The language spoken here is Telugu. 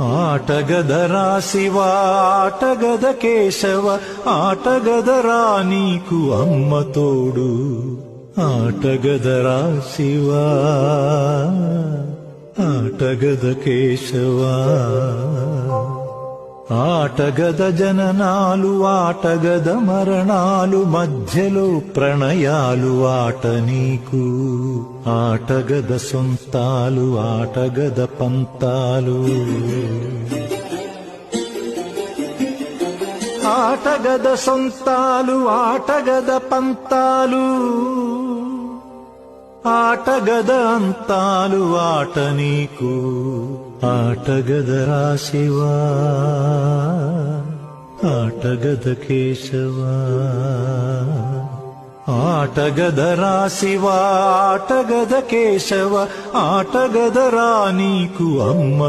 ఆటగదరా శివ ఆటగద కేశవ ఆటగదరా నీకు అమ్మ తోడు. ఆటగదరా శివ ఆటగద కేశవా. ఆటగద జననాలు ఆటగద మరణాలు మధ్యలో ప్రణయాలు ఆట నీకు. ఆటగద సొంతాలు ఆటగద పంతాలు. ఆటగద సొంతాలు ఆటగద పంతాలు. ఆటగద అంతాలు ఆట నీకు. ఆటగద రాశివా ఆటగద కేశవా. ఆటగద రాశివా ఆటగద కేశవ. ఆటగద రా నీకు అమ్మ